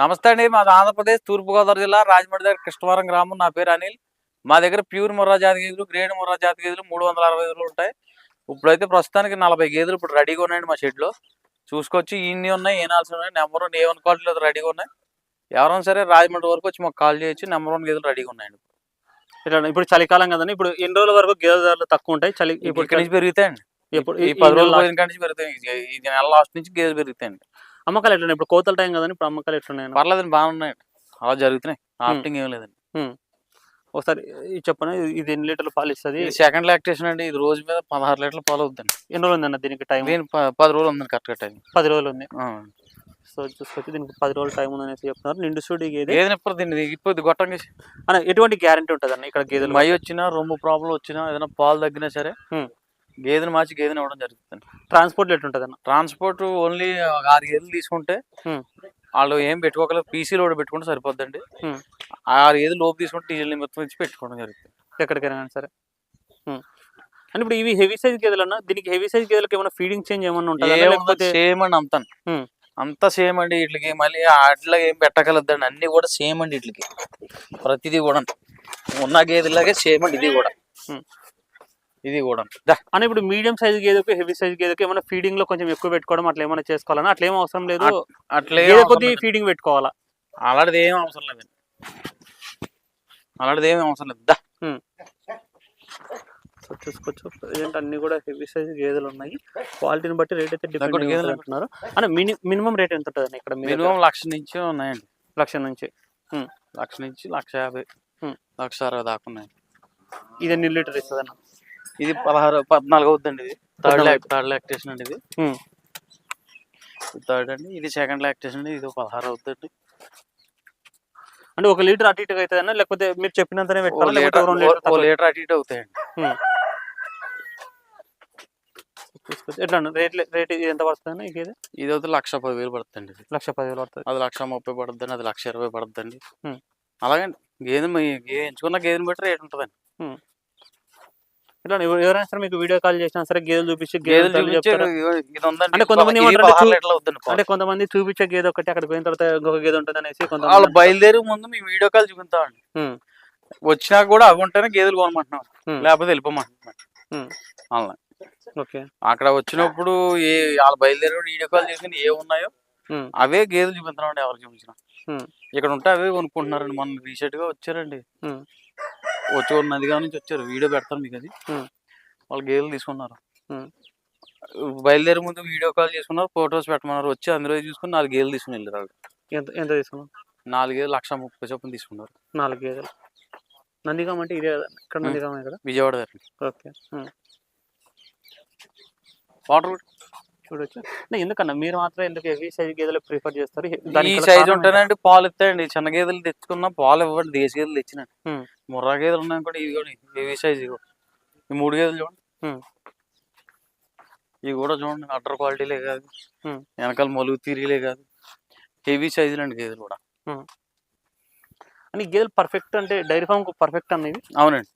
నమస్తే అండి మాది ఆంధ్రప్రదేశ్ తూర్పుగోదావరి జిల్లా రాజమండ్రి దగ్గర కృష్ణవరం గ్రామం. నా పేరు అనిల్. మా దగ్గర ప్యూర్ ముర్రా జాతి గేదెలు గ్రేడ్ ముర్రా జాతి గేదెలు మూడు వందల అరవై గేదెలు ఉంటాయి. ఇప్పుడైతే ప్రస్తుతానికి నలభై గేదెలు ఇప్పుడు రెడీగా ఉన్నాయండి మా షెడ్లో. చూసుకొచ్చి ఇన్ని ఉన్నాయి ఏనాల్సి ఉన్నాయి నెంబర్ వన్ ఏ వన్ క్వాలిటీలో రెడీగా ఉన్నాయి. ఎవరైనా సరే రాజమండ్రి వరకు వచ్చి మాకు కాల్ చేయొచ్చు నెంబర్ వన్ గేదెలు రెడీగా ఉన్నాయండి. ఇట్లా ఇప్పుడు చలికాలం కదండి ఇప్పుడు ఎన్ని రోజుల వరకు గేదె ధరలు తక్కువ ఉంటాయి? చలి ఇప్పుడు నుంచి పెరుగుతాయండి. ఇప్పుడు ఈ పది రోజులు నుంచి పెరుగుతాయి. ఈ- ఈ నెల లాస్ట్ నుంచి గేదెలు పెరుగుతాయండి. అమ్మకాలు ఎట్లున్నాయి? ఇప్పుడు కోతల టైం కదండి ఇప్పుడు అమ్మకాలు ఎట్లున్నాయి పర్లేదండి బాగున్నాయండి అలా జరుగుతున్నాయి. ఆప్టింగ్ ఏం లేదండి. ఒకసారి ఇది చెప్పండి ఇది- ఎన్ని లీటర్లు పాలు ఇస్తుంది? సెకండ్ లాక్టేషన్ అండి ఇది రోజు మీద పదహారు లీటర్ల పాలు అవుతుందండి ఎన్ని రోజులు ఉందన్న దీనికి టైం దీని ప- పది రోజులు ఉందండి కరెక్ట్గా టైం పది రోజులు ఉంది. సో చూసుకొచ్చి దీనికి పది రోజులు టైం ఉందని చెప్తున్నారు. నిండు సూడి గేదె. ఏది ఇప్పుడు దీన్ని ఇప్పుడు గొట్టం చేసి. అన్న ఎటువంటి గ్యారంటీ ఉంటుంది అన్న ఇక్కడ గేదెలు? మై వచ్చినా రొమ్ము ప్రాబ్లం వచ్చినా ఏదైనా పాలు తగ్గినా సరే. గేదెని మార్చి గేదెని ఇవ్వడం జరుగుతుంది ట్రాన్స్పోర్ట్ ఎట్లుంటుంది అన్న ట్రాన్స్పోర్ట్ ఓన్లీ ఆరు గేదెలు తీసుకుంటే. వాళ్ళు ఏం పెట్టుకోగలరు పీసీ లోడ్ పెట్టుకుంటే సరిపోద్దండి. ఆరు గేదెలు లోపు తీసుకుంటే డీజిల్ మొత్తం ఇచ్చి పెట్టుకోవడం జరుగుతుంది. ఎక్కడికైనా కానీ సరే. అంటే ఇప్పుడు ఇవి హెవీ సైజ్ గేదెలు అన్న దీనికి హెవీ సైజ్ గేదెలకు ఏమైనా ఫీడింగ్ చేంజ్ ఏమన్నా ఉంటుందా సేమ్ అండి అంతా. అంతా సేమ్ అండి వీటికి. మళ్ళీ అట్లా ఏం పెట్టగలద్దండి. అన్ని కూడా సేమ్ అండి వీటికి. ప్రతిదీ కూడా ఉన్న గేదెలాగే సేమ్ అండి ఇది కూడా. ఇది కూడా. అని ఇప్పుడు మీడియం సైజ్ గేదెకు హెవీ సైజ్ గేదెకు ఏమైనా ఫీడింగ్లో కొంచెం ఎక్కువ పెట్టుకోవడం అట్లా ఏమైనా చేసుకోవాలన్నా అట్లా ఏం అవసరం లేదు. అట్లే కొద్ది ఫీడింగ్ పెట్టుకోవాలా? అలాంటిది ఏం అవసరం లేదండి అలాంటిది ఏం అవసరం లేదు. దా. సో చూసుకోవచ్చు. ప్రజెంట్ అన్ని కూడా హెవీ సైజ్ గేదెలు ఉన్నాయి. క్వాలిటీని బట్టి రేట్ అయితే డిపెండ్ దగ్గర గేదెలు అంటున్నారు అంటే మిని మినిమం రేట్ ఎంత ఉంటుంది ఇక్కడ? మినిమం లక్ష నుంచి ఉన్నాయండి. లక్ష నుంచి. లక్ష నుంచి లక్ష యాభై. లక్ష అరవై దాకా ఉన్నాయి ఇది ఎన్ని లీటర్ ఇస్తుంది అన్న ఇది పదహారు పద్నాలుగు అవుతుందండి ఇది. థర్డ్. లాక్ థర్డ్ లాక్టేషన్ అండి ఇది. థర్డ్ అండి. ఇది సెకండ్ లాక్టేషన్ అండి. ఇది పదహారు అవుతుంది అంటే ఒక లీటర్ అటు ఇటుగా అవుతుంది అన్న లేకపోతే మీరు చెప్పినంతనే లీటర్ అటు ఇటు అవుతాయండి. ఎట్లా రేట్ రేట్ ఇది ఎంత పడుతుంది గేదె ఇది? అయితే లక్ష పదివేలు పడుతుందండి ఇది. లక్ష పదివేలు పడుతుంది. అది లక్ష ముప్పై పడుతుందండి అది లక్ష ఇరవై పడుతుందండి. Hmm. అలాగే గేదె ఎంచుకున్న గేదెని బట్టి రేట్ ఉంటుందండి. ఇట్లా ఎవ- ఎవరైనా సరే మీకు వీడియో కాల్ చేసినా సరే గేదెలు చూపించి గేదెలు చెప్తారా? అంటే కొంతమంది. అంటే కొంతమంది చూపించే గేదె ఒకటి అక్కడికి పోయిన తర్వాత ఇంకొక గేదె ఉంటుంది అనేసి వాళ్ళు బయలుదేరి ముందు మీ వీడియో కాల్ చూపిస్తామండి వచ్చినా కూడా అవి ఉంటేనే గేదెలు కొనమంటున్నాం. లేకపోతే వెళ్ళిపోమంటున్నాం ఓకే. అక్కడ వచ్చినప్పుడు ఏ వాళ్ళు బయలుదేరి వీడియో కాల్ చేసుకుని ఏ ఉన్నాయో అవే గేదెలు చూపిస్తున్నామండి ఎవరు చూపించిన. ఉమ్, ఇక్కడ ఉంటే అవే కొనుక్కుంటున్నారండి. మొన్న రీసెంట్గా వచ్చారండి వచ్చి నదిగా నుంచి వచ్చారు. వీడియో పెడతాను మీకు అది. వాళ్ళు గేదెలు తీసుకున్నారు. బయలుదేరి ముందు వీడియో కాల్ చేసుకున్నారు ఫొటోస్ పెట్టమన్నారు. వచ్చి అందులో చూసుకుని నాలుగు గేదెలు తీసుకుని వెళ్ళారు వాళ్ళు. ఎంత ఎంత తీసుకున్నాం నాలుగు గేదెలు లక్ష ముప్పై చొప్పున తీసుకున్నారు. నాలుగు గేదెలు. నందిగామ అంటే ఇదే కదా? ఇక్కడ. నందిగామ కదా? విజయవాడ దగ్గర. ఓకే. వాటర్ చూడొచ్చు. ఎందుకన్నా? మీరు మాత్రం ఎందుకు హెవీ సైజ్ గేదెలు ప్రిఫర్ చేస్తారు? ఈ సైజు ఉంటేనండి పాలు ఇస్తాయండి. చిన్న గేదెలు తెచ్చుకున్నా పాలు ఇవ్వండి. దేశ గేదెలు తెచ్చినండి. ముర్రా గేదెలు ఉన్నాయి కూడా ఇవి కూడా హెవీ సైజ్ ఇవి. ఈ మూడు గేదెలు చూడండి. ఇవి కూడా చూడండి. అటర్ క్వాలిటీలే కాదు. వెనకాల మలుగు తీరిలే కాదు. హెవీ సైజులు అండి గేదెలు కూడా. అని గేదెలు పర్ఫెక్ట్ అంటే డైరీ ఫామ్ పర్ఫెక్ట్ అనేది అవునండి.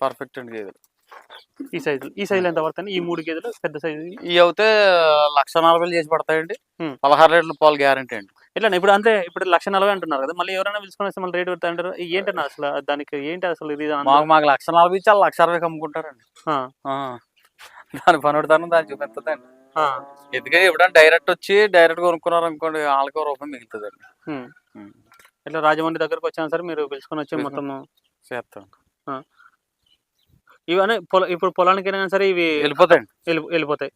పర్ఫెక్ట్ అండి గేదెలు. ఈ సైజు ఈ సైజు ఎంత పడుతుంది ఈ మూడు గేదెలు పెద్ద సైజు ఇవి అయితే లక్ష నలభైలు చేసి పడతాయండి. పదహారు లీటర్ల పాలు గ్యారంటీ అండి. ఎట్లా ఇప్పుడు అంతే ఇప్పుడు లక్ష నలభై అంటున్నారు కదా మళ్ళీ ఎవరైనా పిలుచుకొని మళ్ళీ రేట్ పెడతా అంటారు ఏంటన్నా అసలు దానికి ఏంటి అసలు ఇది మాకు మాకు లక్ష నలభై ఇచ్చి లక్ష అమ్ముకుంటారండి. ఆ, ఆ. దాని పని పెడతాను దాన్ని చూపిస్తుందండి ఆ, ఎందుకంటే ఎప్పుడైనా డైరెక్ట్ వచ్చి డైరెక్ట్ కొనుక్కున్నారు అనుకోండి వాళ్ళకి రూపాయి మిగులుతుందండి. ఉమ్. ఇట్లా రాజమండ్రి దగ్గరకు వచ్చినా సరే మీరు పిలుచుకొని వచ్చి మొత్తం చేస్తాం. ఇవన్నీ పొల ఇప్పుడు పొలానికి అయినా సరే ఇవి వెళ్ళి వెళ్ళిపోతాయి.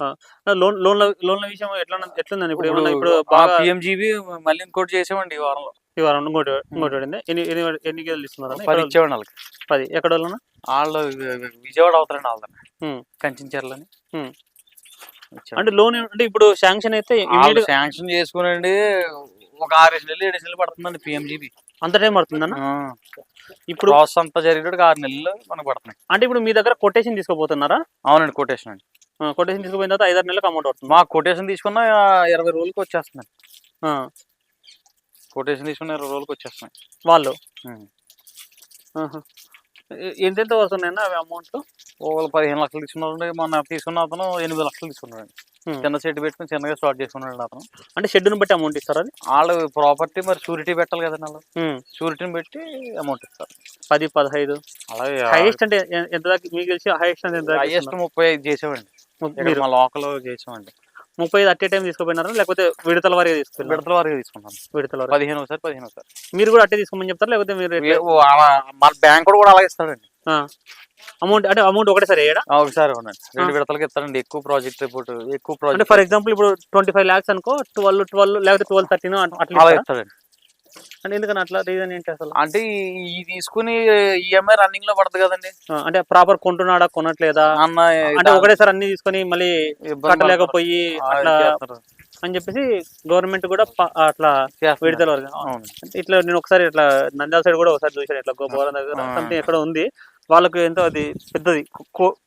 ఆ, లోన్ లోన్ల లోన్ల విషయం ఎట్లా ఎట్లుందండి? ఇప్పుడు ఏమన్నా ఇప్పుడు బాగా పిఎంజీబీ మళ్ళీ ఇంకోటి చేసామండి ఈ వారంలో. ఈ వారం ఇంకోటి ఇంకోటి పడింది. ఎన్ని ఎన్ని ఎన్ని గేదెలు ఇస్తున్నారు పది ఇచ్చేవాడి వాళ్ళకి. పది. ఎక్కడ వాళ్ళనా వాళ్ళు విజయవాడ అవుతారండి వాళ్ళని ఉమ్. కంచించర్లని. అంటే లోన్ అంటే ఇప్పుడు శాంక్షన్ అయితే వాళ్ళు శాంక్షన్ చేసుకునండి ఒక ఆరేసి నెలలు ఏడు నెలలు పడుతుందండి పిఎంజీబీ అంత టైం పడుతుందన్న ఇప్పుడు ప్రాసెస్ అంతా జరిగేటప్పుడు ఆరు నెలలు మనకు పడుతున్నాయి. అంటే ఇప్పుడు మీ దగ్గర కొటేషన్ తీసుకోపోతున్నారా? అవునండి కొటేషన్ అండి. కొటేషన్ తీసుకుపోయిన తర్వాత ఐదారు నెలలకు అమౌంట్ అవుతుంది మా కొటేషన్ తీసుకున్న ఇరవై రోజులకి వచ్చేస్తుంది ఆ, కొటేషన్ తీసుకున్న ఇరవై రోజులకి వచ్చేస్తున్నాయి. వాళ్ళు? ఎంతెంత వస్తున్నాయన్న అవి అమౌంట్ ఒకళ్ళు పదిహేను లక్షలు తీసుకున్నారండి మొన్న తీసుకున్న అతను ఎనిమిది లక్షలు తీసుకున్నాడు. చిన్న షెడ్ పెట్టుకుని చిన్నగా స్టార్ట్ చేసుకున్నాడు అతను. అంటే షెడ్యూల్ బట్టి అమౌంట్ ఇస్తారా అది? వాళ్ళు ప్రాపర్టీ మరి షూరిటీ పెట్టాలి కదా వాళ్ళు. షూరిటీని పెట్టి అమౌంట్ ఇస్తారు. పది పదహైదు. అలాగే హైయెస్ట్ అంటే ఎంత దాకా మీకు తెలిసి హైయెస్ట్ అంటే ఎంత హైయెస్ట్? ముప్పై ఐదు చేసామండి. మీరు. మా లోకల్ చేసామండి. ముప్పై ఐదు అట్టే టైం తీసుకుపోయినారా? లేకపోతే విడతల వారిగా తీసుకుపోయినారా? విడతల వరకు తీసుకున్నాం విడతల వారి పదిహేను ఒకసారి పదిహేను ఒకసారి. మీరు కూడా అట్టే తీసుకోమని చెప్తారా? లేకపోతే మీరు మన బ్యాంక్ కూడా అలాగే ఇస్తాడండి. అమౌంట్ అంటే అమౌంట్ ఒకటేసారి ఒకసారి అవునండి రెండు విడతలకి ఇస్తాడండి ఎక్కువ ప్రాజెక్ట్ రిపోర్ట్ ఎక్కువ ప్రాజెక్ట్. ఫర్ ఎగ్జాంపుల్ ఇప్పుడు ట్వంటీ ఫైవ్ ల్యాక్స్ అనుకో ట్వెల్వ్ ట్వెల్వ్ లేకపోతే ట్వెల్వ్ థర్టీన్ అట్లా అలా ఇస్తారా? ఇస్తాడండి అంటే ఎందుకని అట్లా? రీజన్ ఏంటి అసలు? అంటే ఈ- ఈ తీసుకుని ఈఎంఐ రన్నింగ్లో పడుతుంది కదండి అంటే ప్రాపర్ కొంటున్నాడా కొనట్లేదా? అన్న అంటే ఒకటేసారి అన్ని తీసుకొని మళ్ళీ కట్టలేకపోయి. అట్లా. అని చెప్పేసి గవర్నమెంట్ కూడా అట్లా. విడతల వరకు. ఇట్లా నేను ఒకసారి ఇట్లా నంద్యాల సైడ్ కూడా ఒకసారి చూసాను ఇట్లా గోపవరం దగ్గర. సంథింగ్ ఎక్కడ ఉంది. వాళ్ళకు ఎంతో అది పెద్దది.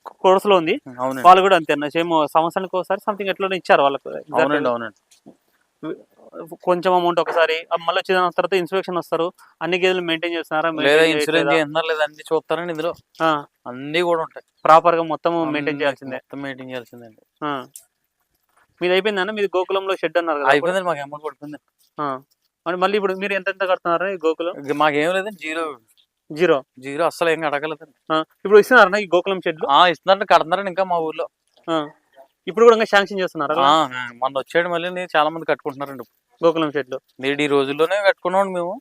కోర్స్లో ఉంది. వాళ్ళు కూడా అంతే సేమ్ సంవత్సరానికి ఒకసారి సంథింగ్ ఎట్లా ఇచ్చారు వాళ్ళకు. అవునండి అవునండి. కొంచెం అమౌంట్ ఒకసారి. మళ్ళీ వచ్చిన తర్వాత ఇన్స్పెక్షన్ వస్తారు. అన్ని గేదెలు మెయింటైన్ చేస్తున్నారా అన్ని చూస్తారండి ఇందులో. అన్ని కూడా ఉంటాయి. ప్రాపర్గా మొత్తం మెయింటైన్ అన్ని చేయాల్సిందే మొత్తం మెయింటైన్ చేయాల్సిందండి. ఆ. మీది అయిపోయిందన్న మీది గోకులంలో షెడ్ అన్నారు కదా అయిపోయిందండి మాకు అమౌంట్ పడుతుంది. మరి మళ్ళీ ఇప్పుడు మీరు ఎంత ఎంత కడుతున్నారా గోకులం? మాకేం లేదండి జీరో జీరో? జీరో అస్సలు ఏం అడగలేదండి. ఇప్పుడు ఇస్తున్నారా ఈ గోకులం షెడ్ ఆ ఇస్తున్నారండి కడుతున్నారండి ఇంకా మా ఊర్లో. ఇప్పుడు కూడా ఇంకా శాంక్షన్ చేస్తున్నారా? మొన్న వచ్చాడు మళ్ళీ చాలా మంది కట్టుకుంటున్నారండి. గోకులం షెడ్ నేడు ఈ రోజుల్లోనే కట్టుకున్నాం మేము.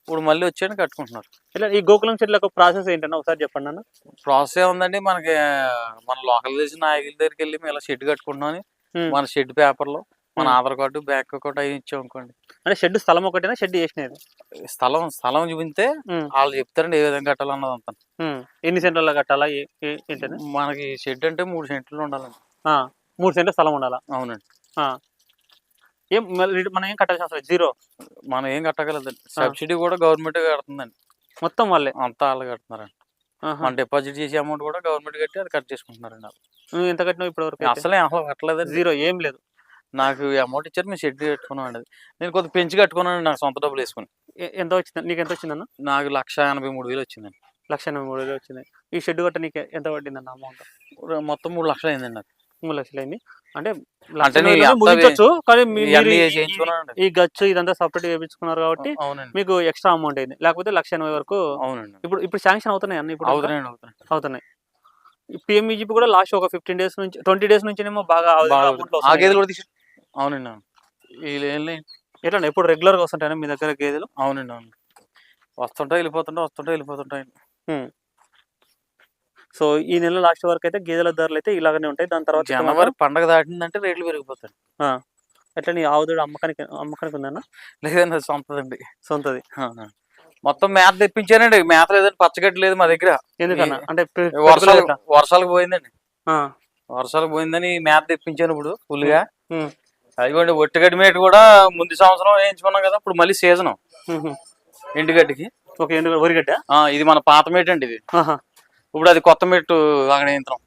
ఇప్పుడు మళ్ళీ వచ్చాడు కట్టుకుంటున్నారు. ఇలా ఈ గోకులం యొక్క ప్రాసెస్ ఏంటన్నా ఒకసారి చెప్పండి అన్న? ప్రాసెస్ ఏముందండి మనకి మన లోకల్ తెలిసిన నాయకుల దగ్గరికి వెళ్ళి మేము ఇలా షెడ్ కట్టుకుంటున్నాం. మన షెడ్ పేపర్లో మన. ఆధార్ కార్డు బ్యాంక్ అకౌంట్ అవి ఇచ్చాం అనుకోండి అంటే షెడ్ స్థలం ఒకటేనా? షెడ్ చేసినది స్థలం స్థలం చూపితే వాళ్ళు చెప్తారండి ఏ విధంగా కట్టాలన్నది అంతా. ఎన్ని సెంట్లలో కట్టాలా? ఏ- ఏ- ఏంటది? మనకి షెడ్ అంటే మూడు సెంట్లు ఉండాలండి. మూడు సెంట్ల స్థలం ఉండాలా? అవునండి. ఏం మనం ఏం కట్టాల్సిన అవసరం జీరో? మనం ఏం కట్టగలదండి. సబ్సిడీ కూడా గవర్నమెంట్ కడుతుందండి. మొత్తం వాళ్ళే? అంతా వాళ్ళు కడుతున్నారండి. మన డిపాజిట్ చేసే అమౌంట్ కూడా గవర్నమెంట్ కట్టి అది కట్ చేసుకుంటున్నారండి ఎంత కట్టినావు ఇప్పటి వరకు అసలే అసలు కట్టలేదండి. జీరో ఏం లేదు. నాకు అమౌంట్ ఇచ్చారు మేము షెడ్ కట్టుకున్నాం అండి నేను కొద్దిగా పెంచి కట్టుకున్నాను నాకు సొంత డబ్బులు వేసుకుని. ఎంత వచ్చింది? నీకు ఎంత వచ్చిందన్న? నాకు లక్ష ఎనభై మూడు వేలు వచ్చిందండి లక్ష ఎనభై మూడు వేలు వచ్చింది. ఈ షెడ్ కట్ట నీకు ఎంత పడిందన్న అమౌంట్? మొత్తం మూడు లక్షలు అయిందండి నాకు. మూడు లక్షలు అయింది. అంటే నేను కానీ ఈ- గచ్చు ఇదంతా సపరేట్ చేయించుకున్నారు కాబట్టి మీకు ఎక్స్ట్రా అమౌంట్ అయింది. లేకపోతే లక్ష ఎనభై వరకు అవునండి. ఇప్పుడు ఇప్పుడు శాంక్షన్ అవుతున్నాయి అన్న ఇప్పుడు? అవుతున్నాయి పిఎంఈజీపీ కూడా లాస్ట్ ఒక ఫిఫ్టీన్ డేస్ నుంచి ట్వంటీ డేస్ బాగా బాగా అవునండి అవును. వీళ్ళు ఎట్లా ఎప్పుడు రెగ్యులర్గా వస్తుంటాయి మీ దగ్గర గేదెలు? అవునండి అవును. వస్తుంటాయి వెళ్ళిపోతుంటాయి వస్తుంటాయి వెళ్ళిపోతుంటాయి సో ఈ నెల లాస్ట్ వరకు అయితే గేదెల ధరలు అయితే ఇలాగనే ఉంటాయి. దాని తర్వాత జనవరి పండగ దాటిందంటే రేట్లు పెరిగిపోతాయి. ఎట్లా నీ ఆవుదోడు అమ్మకానికి అమ్మకానికి ఉందన్న? లేదండి సొంతదండి. సొంతది. మొత్తం మేత తెప్పించానండి. మేత లేదండి పచ్చగడ్డి లేదు మా దగ్గర. ఎందుకన్నా? అంటే వర్షాలు? వర్షాలకు పోయిందండి. వర్షాలకు పోయిందని మేత తెప్పించాను ఇప్పుడు ఫుల్గా. అదిగోండి ఒట్టిగడ్డి మేట కూడా ముందు సంవత్సరం వేయించుకున్నాం కదా ఇప్పుడు మళ్ళీ సీజన్. ఎండుగడ్డికి. ఓకే ఎందుకు వరిగడ్డ? ఇది మన పాత మేట అండి ఇది ఇప్పుడు అది కొత్త మెట్టు అక్కడ యంత్రం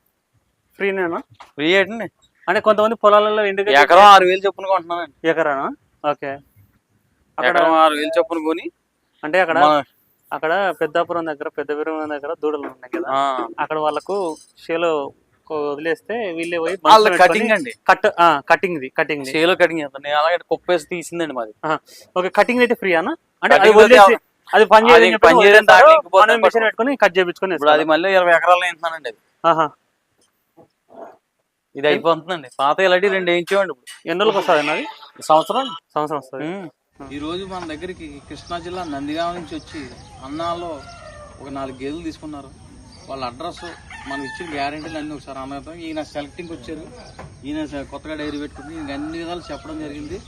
ఫ్రీనేనా ఫ్రీ ఏంటండి? అంటే కొంతమంది పొలాలలో ఎండుగడ్డ ఎకరం ఆరు వేలు చొప్పున కొంటున్నానండి. ఎకరానా? ఓకే. అక్కడ ఆరు వేలు చొప్పున కొని అంటే అక్కడ అక్కడ పెద్దాపురం దగ్గర పెద్ద దగ్గర దూడలు ఉన్నాయి కదా. అక్కడ వాళ్ళకు షేలో వదిలేస్తే వీళ్ళే పోయి వాళ్ళ కటింగ్ అండి. కట్ కటింగ్ ది కటింగ్ చేలో కటింగ్ నేను అలాగే కుప్పేసి తీసిందండి మాది. ఓకే కటింగ్ అయితే ఫ్రీ అన్న అంటే అది వదిలేసి అది పని అది చేయదని పని మిషన్. పెట్టుకొని కట్ చేయించుకొని ఇప్పుడు అది మళ్ళీ ఇరవై ఎకరాలు వేస్తున్నానండి అది. ఇది అయిపోతుందండి. పాత ఇలాంటి రెండు వేయించామండి ఇప్పుడు. ఎన్ని రోజులకు వస్తుంది ఈ సంవత్సరం? సంవత్సరం వస్తుంది. ఈ రోజు మన దగ్గరికి కృష్ణా జిల్లా నందిగామ నుంచి వచ్చి అన్నాలో ఒక నాలుగు గేదెలు తీసుకున్నారు. వాళ్ళ అడ్రస్ మనం ఇచ్చిన గ్యారెంటీలు అన్ని ఒకసారి అన్నదాం ఈయన సెలెక్టింగ్ వచ్చారు. ఈయన సె- కొత్తగా డైరీ పెట్టుకుని ఈయనకి అన్ని విధాలు చెప్పడం జరిగింది.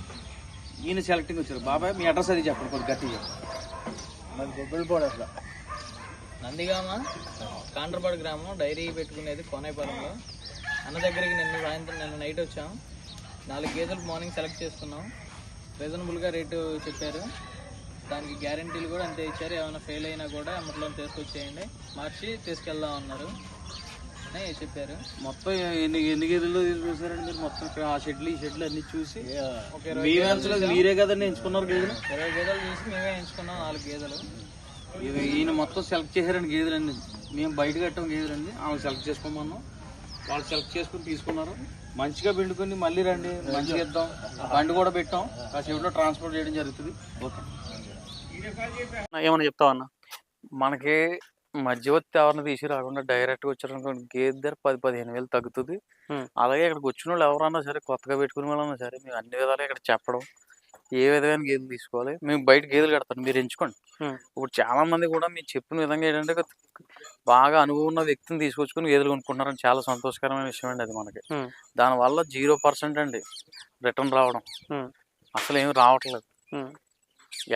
ఈయన సెలెక్టింగ్ వచ్చారు. బాబాయ్ మీ అడ్రస్ అది చెప్పండి కొద్ది గట్టిగా. అసలు. నందిగామ కాండ్రపాడు గ్రామం డైరీ పెట్టుకునేది కోనేపాలెంలో. అన్న దగ్గరికి నిన్న సాయంత్రం నిన్న నైట్ వచ్చాం. నాలుగు గేదెలు మార్నింగ్ సెలెక్ట్ చేసుకున్నాం. రీజనబుల్గా రేటు చెప్పారు. దానికి గ్యారంటీలు కూడా అంతే ఇచ్చారు. ఏమైనా ఫెయిల్ అయినా కూడా అమ్మట్లో తీసుకొచ్చేయండి. మార్చి తీసుకెళ్దాం అన్నారు. అని చెప్పారు. మొత్తం ఎన్ని ఎన్ని గేదెలు చూసారండి మీరు? మొత్తం ఆ షెడ్లు ఈ షెడ్లు అన్ని చూసి మీరే కదండి ఎంచుకున్నారు గేదెలు? ఇరవై గేదెలు చూసి మేమే ఎంచుకున్నాం నాలుగు గేదెలు. ఇది ఈయన మొత్తం సెలెక్ట్ చేశారండి గేదెలండి మేము బయట కట్టాం గేదెలండి ఆమె సెలెక్ట్ చేసుకోమన్నాం. వాళ్ళు సెలెక్ట్ చేసుకుని తీసుకున్నారు. మంచిగా పిండుకొని మళ్ళీ రండి మంచిగా ఇద్దాం. బండి కూడా పెట్టాం. కాసేపులో ట్రాన్స్పోర్ట్ చేయడం జరుగుతుంది. ఓకే ఏమైనా చెప్తావా అన్న? మనకి మధ్యవర్తి ఎవరిని తీసి రాకుండా డైరెక్ట్గా వచ్చారనుకోండి గేదె ధర పది పదిహేను వేలు తగ్గుతుంది. అలాగే ఇక్కడికి వచ్చిన వాళ్ళు ఎవరన్నా సరే కొత్తగా పెట్టుకునే వాళ్ళన్నా సరే మేము అన్ని విధాలుగా ఇక్కడ చెప్పడం ఏ విధమైన గేదెలు తీసుకోవాలి మేము బయట గేదెలు కడతాం మీరు ఎంచుకోండి. ఇప్పుడు చాలా మంది కూడా మీరు చెప్పిన విధంగా ఏంటంటే బాగా అనుభవం ఉన్న వ్యక్తిని తీసుకొచ్చుకొని గేదెలు కొనుక్కుంటున్నారని చాలా సంతోషకరమైన విషయం అండి అది మనకి. దానివల్ల జీరో పర్సెంట్ అండి రిటర్న్ రావడం. అసలు ఏమి రావట్లేదు.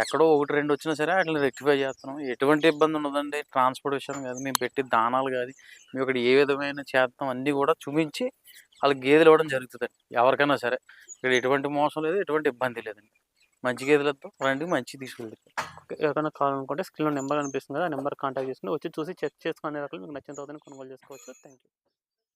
ఎక్కడో ఒకటి రెండు వచ్చినా సరే వాటిని రెక్టిఫై చేస్తున్నాం. ఎటువంటి ఇబ్బంది ఉండదండి. ట్రాన్స్పోర్ట్ విషయం కాదు. మేము పెట్టి దానాలు కాదు. మేము ఇక్కడ ఏ విధమైన చేస్తాం అన్నీ కూడా చూపించి వాళ్ళకి గేదెలు ఇవ్వడం జరుగుతుందండి. ఎవరికైనా సరే. ఇక్కడ ఎటువంటి మోసం లేదు ఎటువంటి ఇబ్బంది లేదండి. మంచి గేదెలతో రండి మంచి తీసుకెళ్తాం ఎవరైనా కావాలనుకుంటే స్క్రీన్లో నెంబర్ కనిపిస్తుంది కదా ఆ నెంబర్ కాంటాక్ట్ చేసుకుని వచ్చి చూసి చెక్ చేసుకునే రకాలు మీకు నచ్చిన తర్వాత కొనుగోలు చేసుకోవచ్చు. Thank you